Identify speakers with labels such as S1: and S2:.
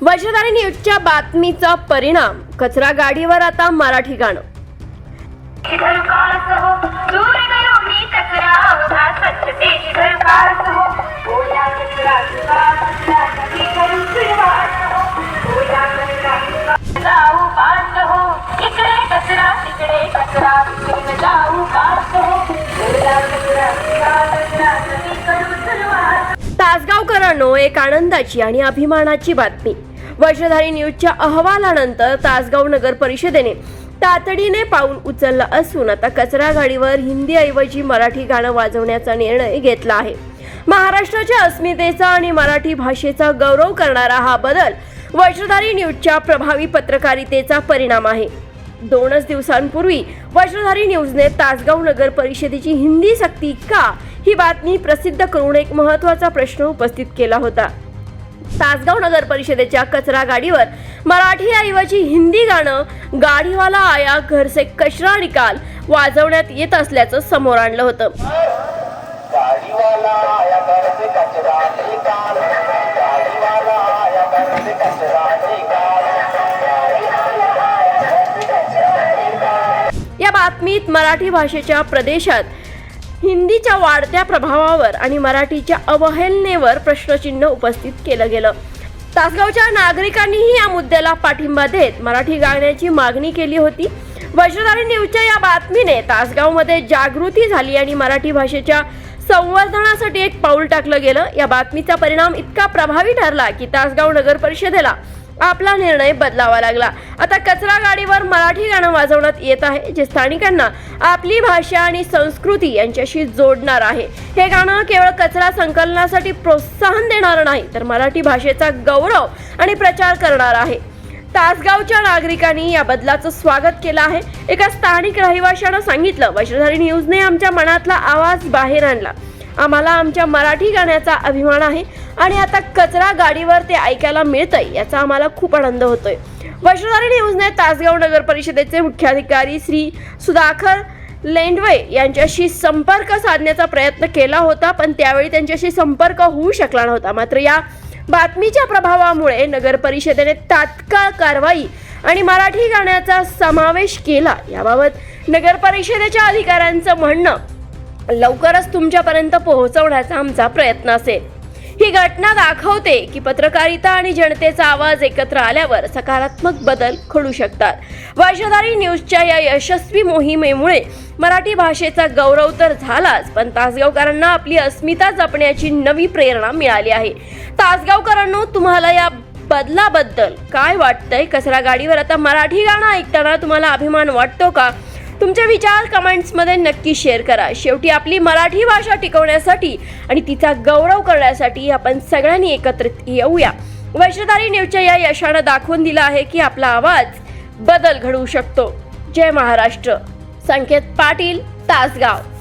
S1: वज्रधारी न्यूजच्या बातमीचा परिणाम. कचरा गाडीवर आता मराठी गाणं.
S2: हो. हो.
S1: तासगावकरांनो एक आनंदाची आणि अभिमानाची बातमी. वर्षधारी न्यूजच्या अहवालानंतर तासगाव नगर परिषदेने तातडीने पाऊल उचललं असून आता कचरा गाडीवर हिंदी ऐवजी मराठी गाणं वाजवण्याचा निर्णय घेतला आहे. महाराष्ट्राच्या अस्मितेचा आणि मराठी भाषेचा गौरव करणारा हा बदल वज्रधारी न्यूजच्या प्रभावी पत्रकारितेचा परिणाम आहे. दोनच दिवसांपूर्वी वज्रधारी न्यूजने तासगाव नगर परिषदेची हिंदी सक्ती का ही बातमी प्रसिद्ध करून एक महत्त्वाचा प्रश्न उपस्थित केला होता. तासगाव नगर परिषदेच्या कचरा गाडीवर मराठी ऐवजी हिंदी गाणं गाडीवाला आया घर से कचरा निकाल वाजवण्यात येत असल्याचं समोर आणलं होतं. या बातमीत मराठी भाषेच्या प्रदेशात हिंदीच्या वाढत्या प्रभावावर आणि मराठीच्या अवहेलनेवर प्रश्नचिन्ह उपस्थित केलं गेलं. तासगावच्या नागरिकांनीही या मुद्द्याला पाठिंबा देत मराठी गाण्याची मागणी केली होती. वज्रधारी न्यूजच्या या बातमीने तासगावमध्ये जागृती झाली आणि मराठी भाषेच्या संवर्धनासाठी एक पाऊल टाकलं गेलं. या बातमीचा परिणाम इतका प्रभावी ठरला की तासगाव नगर परिषदेला आपला निर्णय बदलावा लागला. आता कचरा गाडीवर मराठी गाणं वाजवण्यात येत आहे जे स्थानिकांना आपली भाषा आणि संस्कृती यांच्याशी जोडणार आहे. हे गाणं केवळ कचरा संकलनासाठी प्रोत्साहन देणार नाही तर मराठी भाषेचा गौरव आणि प्रचार करणार आहे. तासगावच्या नागरिकांनी या बदलाचं स्वागत केलं आहे. एका स्थानिक रहिवाशानं सांगितलं वज्रधारी न्यूजने आमच्या मनातला आवाज बाहेर आणला. आम्हाला आमच्या मराठी गाण्याचा अभिमान आहे आणि आता कचरा गाडीवर ते ऐकायला मिळतंय याचा आम्हाला खूप आनंद होतोय. वज्रधारी न्यूजने तासगाव नगर परिषदेचे मुख्याधिकारी श्री सुधाकर लेंडवे यांच्याशी संपर्क साधण्याचा प्रयत्न केला होता पण त्यावेळी त्यांच्याशी संपर्क होऊ शकला नव्हता. मात्र या बातमीच्या प्रभावामुळे नगर परिषदेने तात्काळ कारवाई आणि मराठी गाण्याचा समावेश केला. याबाबत नगर परिषदेच्या अधिकाऱ्यांचं म्हणणं लवकरच तुमच्यापर्यंत पोहोचवण्याचा आमचा प्रयत्न असेल. ही घटना दाखवते की पत्रकारिता आणि जनतेचा आवाज एकत्र आल्यावर सकारात्मक बदल घडू शकतात. वर्षधारी न्यूजच्या या यशस्वी मोहिमेमुळे मराठी भाषेचा गौरव तर झालाच पण तासगावकरांना आपली अस्मिता जपण्याची नवी प्रेरणा मिळाली आहे. तासगावकरांनो तुम्हाला या बदलाबद्दल काय वाटतंय? कचरा गाडीवर आता मराठी गाणं ऐकताना तुम्हाला अभिमान वाटतो का? तुमचे विचार कमेंट्समध्ये नक्की शेअर करा. शेवटी आपली मराठी भाषा टिकवण्यासाठी आणि तिचा गौरव करण्यासाठी आपण सगळ्यांनी एकत्रित येऊया. वैश्वधारी न्यूजच्या या यशानं दाखवून दिलं आहे की आपला आवाज बदल घडवू शकतो. जय महाराष्ट्र. संकेत पाटील तासगाव.